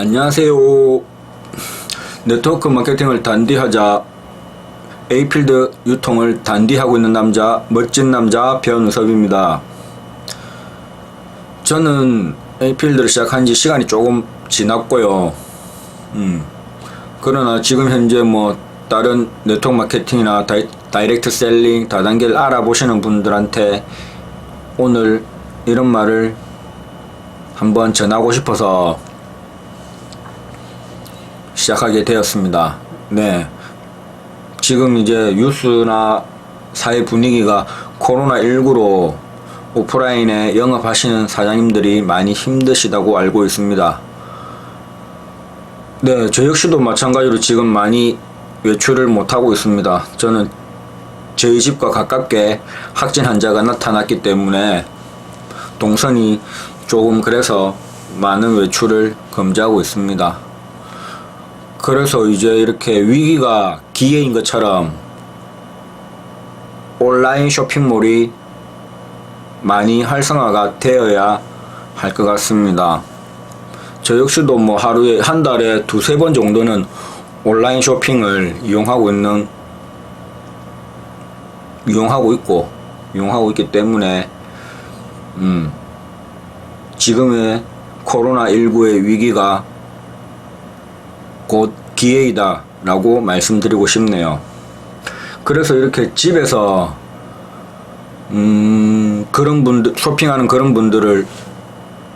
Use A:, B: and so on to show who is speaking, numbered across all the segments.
A: 안녕하세요. 네트워크 마케팅을 단디하자 에이필드 유통을 단디하고 있는 남자, 멋진 남자 변우섭입니다. 저는 에이필드를 시작한 지 시간이 조금 지났고요. 음. 그러나 지금 현재 뭐 다른 네트워크 마케팅이나 다이, 다이렉트 셀링 다단계를 알아보시는 분들한테 오늘 이런 말을 한번 전하고 싶어서 시작하게 되었습니다. 네. 지금 이제 뉴스나 사회 분위기가 코로나19로 오프라인에 영업하시는 사장님들이 많이 힘드시다고 알고 있습니다. 네, 저 역시도 마찬가지로 지금 많이 외출을 못하고 있습니다. 저는 저희 집과 가깝게 확진 환자가 나타났기 때문에 동선이 조금 그래서 많은 외출을 금지하고 있습니다. 그래서 이제 이렇게 위기가 기회인 것처럼 온라인 쇼핑몰이 많이 활성화가 되어야 할 것 같습니다. 저 역시도 뭐 하루에 한 달에 두세 번 정도는 온라인 쇼핑을 이용하고 있는 이용하고 있고 이용하고 있기 때문에 음 지금의 코로나19의 위기가 곧 기회이다 라고 말씀드리고 싶네요. 그래서 이렇게 집에서 음 그런 분들 쇼핑하는 그런 분들을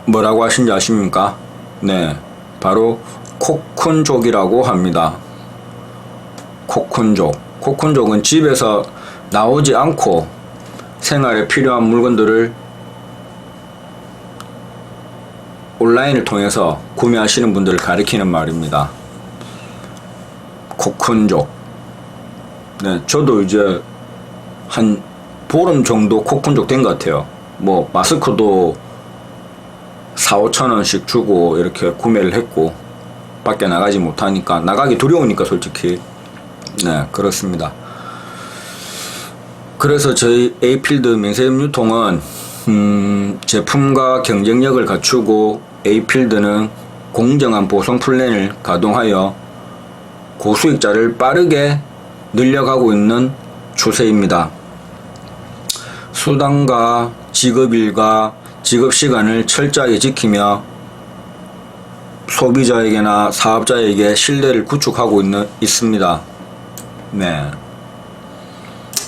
A: 뭐라고 하신지 아십니까? 네 바로 코쿤족이라고 합니다. 코쿤족 코쿤족은 집에서 나오지 않고 생활에 필요한 물건들을 온라인을 통해서 구매하시는 분들을 가리키는 말입니다. 코쿤족. 네, 저도 이제 한 보름 정도 코쿤족 된 것 같아요. 뭐 마스크도 4, 5천 원씩 주고 이렇게 구매를 했고 밖에 나가지 못하니까 나가기 두려우니까 솔직히 네 그렇습니다. 그래서 저희 에이필드 면세점 유통은 음, 제품과 경쟁력을 갖추고 에이필드는 공정한 보상 플랜을 가동하여 고수익자를 빠르게 늘려가고 있는 추세입니다. 수당과 지급일과 지급시간을 철저하게 지키며 소비자에게나 사업자에게 신뢰를 구축하고 있는, 있습니다. 네.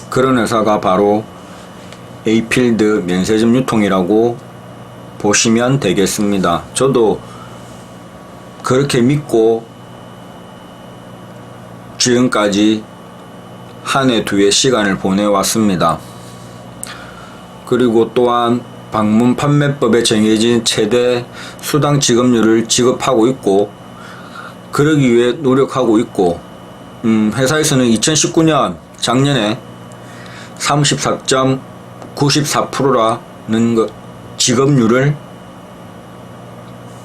A: 그런 회사가 바로 에이필드 면세점 유통이라고 보시면 되겠습니다. 저도 그렇게 믿고 지금까지 한 해 두 해 시간을 보내왔습니다. 그리고 또한 방문 판매법에 정해진 최대 수당 지급률을 지급하고 있고 그러기 위해 노력하고 있고 음, 회사에서는 2019년 작년에 34.94%라는 것 지급률을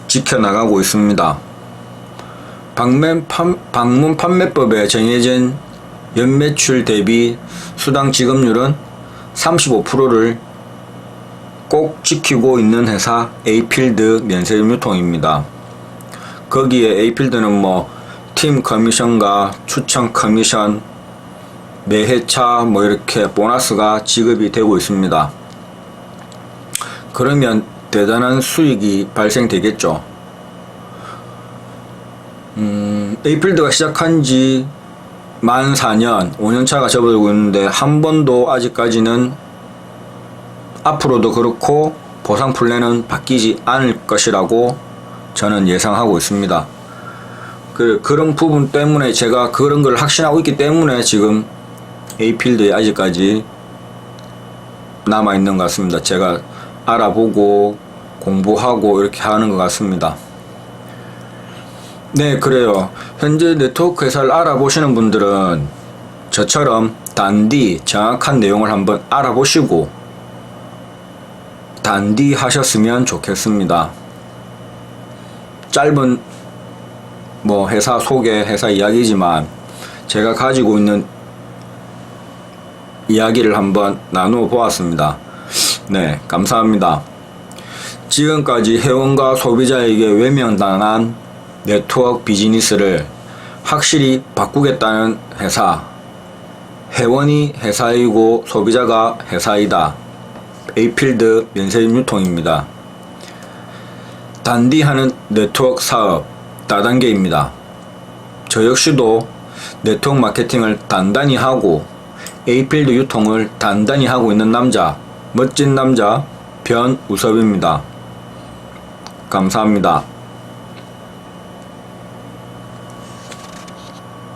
A: 지켜나가고 있습니다. 방문, 판, 방문 판매법에 정해진 연매출 대비 수당 지급률은 35%를 꼭 지키고 있는 회사 에이필드 면세점 유통입니다. 거기에 에이필드는 뭐 팀 커미션과 추천 커미션 매회차 뭐 이렇게 보너스가 지급이 되고 있습니다. 그러면 대단한 수익이 발생되겠죠. 음, 에이필드가 시작한 지 만 4년, 5년차가 접어들고 있는데 한 번도 아직까지는 앞으로도 그렇고 보상 플랜은 바뀌지 않을 것이라고 저는 예상하고 있습니다. 그, 그런 부분 때문에 제가 그런 걸 확신하고 있기 때문에 지금 A필드에 아직까지 남아있는 것 같습니다. 제가 알아보고 공부하고 이렇게 하는 것 같습니다. 네, 그래요. 현재 네트워크 회사를 알아보시는 분들은 저처럼 단디 정확한 내용을 한번 알아보시고 단디 하셨으면 좋겠습니다. 짧은 뭐 회사 소개, 회사 이야기지만 제가 가지고 있는 이야기를 한번 나누어 보았습니다. 네, 감사합니다. 지금까지 회원과 소비자에게 외면당한 네트워크 비즈니스를 확실히 바꾸겠다는 회사. 회원이 회사이고 소비자가 회사이다. 에이필드 면세점 유통입니다. 단디하는 네트워크 사업 다단계입니다. 저 역시도 네트워크 마케팅을 단단히 하고 에이필드 유통을 단단히 하고 있는 남자, 멋진 남자 변우섭입니다. 감사합니다.